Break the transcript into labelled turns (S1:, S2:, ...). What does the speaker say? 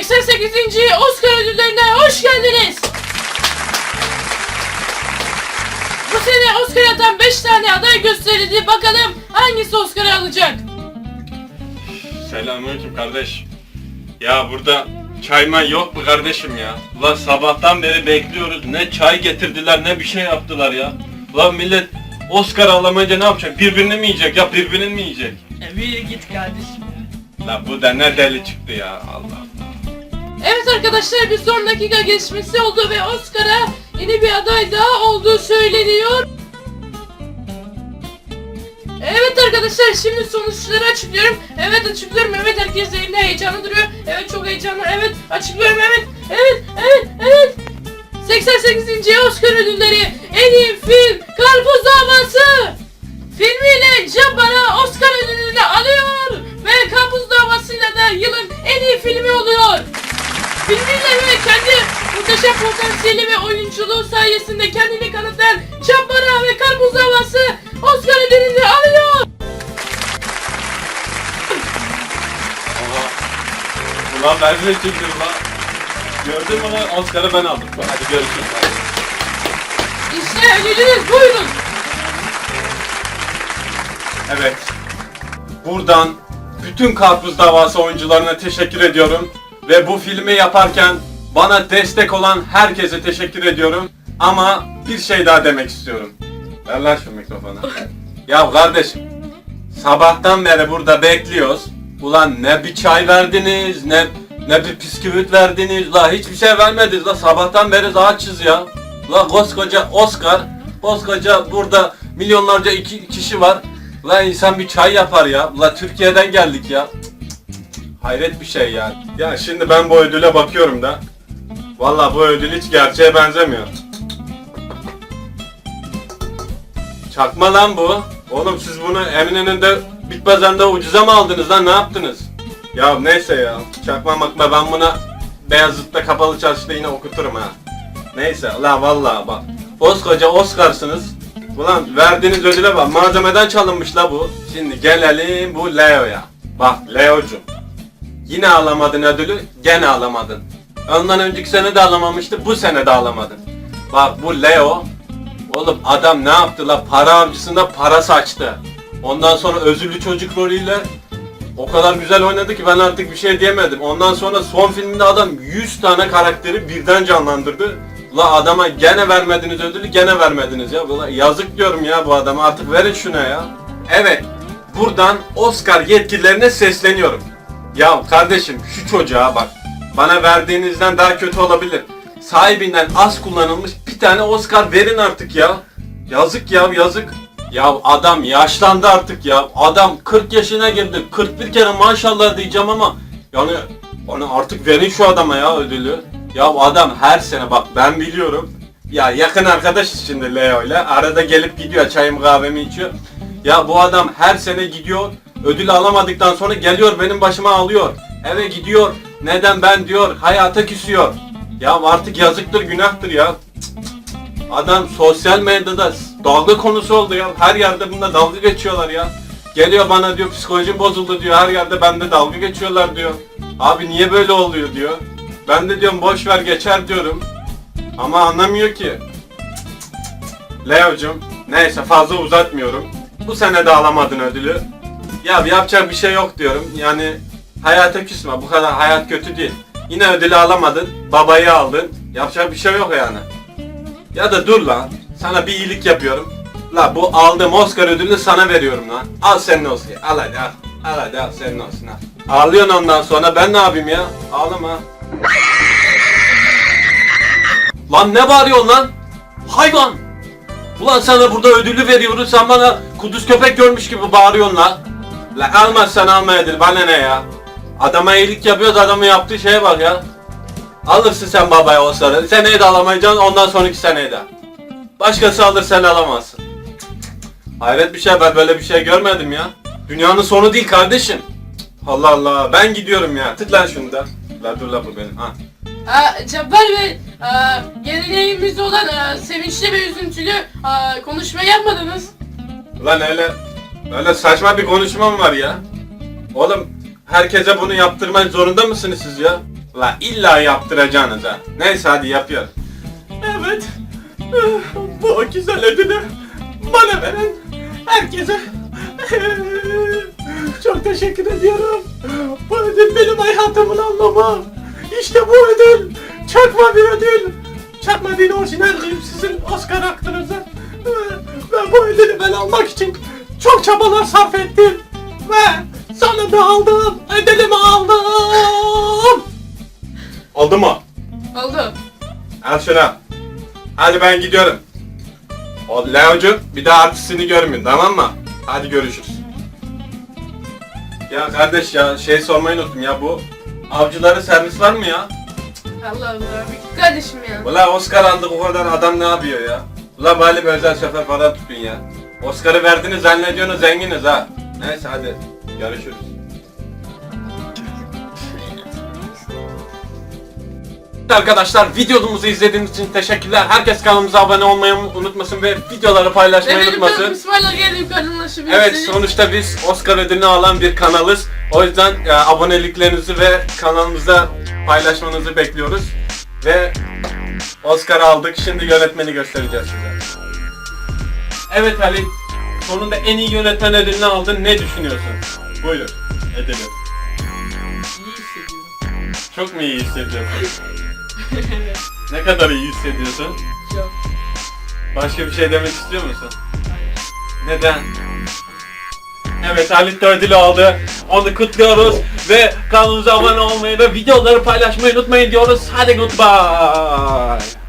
S1: 88. Oscar ödüllerine hoş geldiniz. Bu sene Oscar atan 5 tane aday gösterildi. Bakalım hangisi Oscar alacak?
S2: Selamünaleyküm kardeş. Ya burada çayman yok mu kardeşim ya? Ulan sabahtan beri bekliyoruz. Ne çay getirdiler ne bir şey yaptılar ya. Ulan millet Oscar alamayınca ne yapacak? Birbirini mi yiyecek ya birbirini mi yiyecek?
S1: E, bir git kardeşim.
S2: Lan bu da ne deli çıktı ya Allah Allah.
S1: Evet arkadaşlar bir son dakika geçmesi oldu ve Oscar'a yeni bir aday daha olduğu söyleniyor. Evet arkadaşlar şimdi sonuçları açıklıyorum. Evet açıklıyorum. Evet herkes elinde heyecanlı duruyor. Evet çok heyecanlı. Evet açıklıyorum. Evet. Evet. Evet. Evet. 88. Oscar ödülleri en iyi film Karpuz potansiyeli ve oyunculuğu sayesinde kendini kanıtlayan Çappara ve Karpuz Havası Oscar ödülünü alıyor.
S2: Aha. Ulan ben de çıktım lan. Gördün mü lan Oscar'ı ben aldım. Hadi görüşürüz.
S1: İşte ödülünüz buyurun.
S2: Evet. Buradan bütün Karpuz Davası oyuncularına teşekkür ediyorum. Ve bu filmi yaparken bana destek olan herkese teşekkür ediyorum. Ama bir şey daha demek istiyorum. Ver lan şu mikrofonu. ya kardeşim, sabahtan beri burada bekliyoruz. Ulan ne bir çay verdiniz, ne ne bir bisküvit verdiniz, la hiçbir şey vermediniz la sabahtan beri daha açız ya. La koskoca Oscar, koskoca burada milyonlarca iki kişi var. La insan bir çay yapar ya. La Türkiye'den geldik ya. Hayret bir şey ya. Ya şimdi ben bu ödüle bakıyorum da. Valla bu ödül hiç gerçeğe benzemiyor. Çakma lan bu. Oğlum siz bunu Eminönü'nde Bitpazar'da ucuza mı aldınız lan ne yaptınız? Ya neyse ya. Çakma makma ben buna Beyazıt'ta kapalı çarşıda yine okuturum ha. Neyse la valla bak. Koskoca Oscar'sınız. Ulan verdiğiniz ödüle bak. Malzemeden çalınmış la bu. Şimdi gelelim bu Leo'ya. Bak Leo'cum. Yine alamadın ödülü, gene alamadın. Ondan önceki sene de alamamıştı, bu sene de alamadın. Bak bu Leo, oğlum adam ne yaptı la? Para avcısında para saçtı. Ondan sonra özürlü çocuk rolüyle o kadar güzel oynadı ki ben artık bir şey diyemedim. Ondan sonra son filminde adam 100 tane karakteri birden canlandırdı. La adama gene vermediniz ödülü, gene vermediniz ya. Ulan yazık diyorum ya bu adama artık verin şuna ya. Evet, buradan Oscar yetkililerine sesleniyorum. Ya kardeşim şu çocuğa bak. Bana verdiğinizden daha kötü olabilir. Sahibinden az kullanılmış bir tane Oscar verin artık ya. Yazık ya yazık. Ya adam yaşlandı artık ya. Adam 40 yaşına girdi. 41 kere maşallah diyeceğim ama yani onu artık verin şu adama ya ödülü. Ya adam her sene bak ben biliyorum. Ya yakın arkadaşız şimdi Leo ile. Arada gelip gidiyor çayımı kahvemi içiyor. Ya bu adam her sene gidiyor. Ödül alamadıktan sonra geliyor benim başıma alıyor. Eve gidiyor. Neden ben diyor hayata küsüyor. Ya artık yazıktır günahtır ya. Adam sosyal medyada dalga konusu oldu ya. Her yerde bunda dalga geçiyorlar ya. Geliyor bana diyor psikolojim bozuldu diyor. Her yerde bende dalga geçiyorlar diyor. Abi niye böyle oluyor diyor. Ben de diyorum boş ver geçer diyorum. Ama anlamıyor ki. Leo'cum neyse fazla uzatmıyorum. Bu sene de alamadın ödülü. Ya yapacak bir şey yok diyorum. Yani hayata küsme. Bu kadar hayat kötü değil. Yine ödülü alamadın. Babayı aldın. Yapacak bir şey yok yani. Ya da dur lan. Sana bir iyilik yapıyorum. La bu aldığım Oscar ödülünü sana veriyorum lan. Al senin olsun. Al hadi al. Al hadi al senin olsun al. Ağlıyorsun ondan sonra ben ne yapayım ya? Ağlama. Lan ne bağırıyorsun lan? Hayvan! Ulan sana burada ödülü veriyoruz sen bana kuduz köpek görmüş gibi bağırıyorsun lan. La almazsan almayadır bana ne ya? Adama iyilik yapıyoruz adamın yaptığı şeye bak ya. Alırsın sen babaya o sarı. Seneye de alamayacaksın ondan sonraki seneye de. Başkası alır sen alamazsın. Hayret bir şey ben böyle bir şey görmedim ya. Dünyanın sonu değil kardeşim. Allah Allah ben gidiyorum ya. Tık lan şunu da. La dur la bu benim. Ha.
S1: Aa, Cabbar Bey, aa, geleneğimizde olan aa, sevinçli ve üzüntülü aa, konuşma yapmadınız.
S2: Lan öyle öyle saçma bir konuşmam var ya. Oğlum herkese bunu yaptırmak zorunda mısınız siz ya? La illa yaptıracaksınız ha. Neyse hadi yapıyor. Evet. Bu güzel ödülü bana veren herkese çok teşekkür ediyorum. Bu ödül benim hayatımın anlamı. İşte bu ödül. Çakma bir ödül. Çakma değil orijinal değil sizin Oscar hakkınızı. Ve bu ödülü ben almak için çok çabalar sarf ettim. Sonunda aldım. Ödülümü aldım. Oldu mu?
S1: Oldu.
S2: Al şuna. Hadi ben gidiyorum. O Leo'cum bir daha artistini görmeyin tamam mı? Hadi görüşürüz. Ya kardeş ya şey sormayı unuttum ya bu avcıları servis var mı ya?
S1: Allah Allah. Bir kardeşim ya.
S2: Ula Oscar aldık o kadar adam ne yapıyor ya? Ula bari bir özel sefer para tutun ya. Oscar'ı verdiniz zannediyorsunuz zenginiz ha. Neyse hadi görüşürüz. Arkadaşlar videomuzu izlediğiniz için teşekkürler. Herkes kanalımıza abone olmayı unutmasın ve videoları paylaşmayı
S1: Evet
S2: unutmasın.
S1: İsmail'e
S2: Evet sonuçta biz Oscar ödülünü alan bir kanalız. O yüzden e, aboneliklerinizi ve kanalımıza paylaşmanızı bekliyoruz. Ve Oscar aldık. Şimdi yönetmeni göstereceğiz size. Evet Ali. Sonunda en iyi yönetmen ödülünü aldın. Ne düşünüyorsun? Buyurun. Ödülü. Çok mu iyi hissediyorsun?
S1: evet.
S2: Ne kadar iyi hissediyorsun?
S1: Çok.
S2: Başka bir şey demek istiyor musun? Neden? Evet Halit de aldı. Onu kutluyoruz ve kanalımıza abone olmayı ve videoları paylaşmayı unutmayın diyoruz. Hadi goodbye.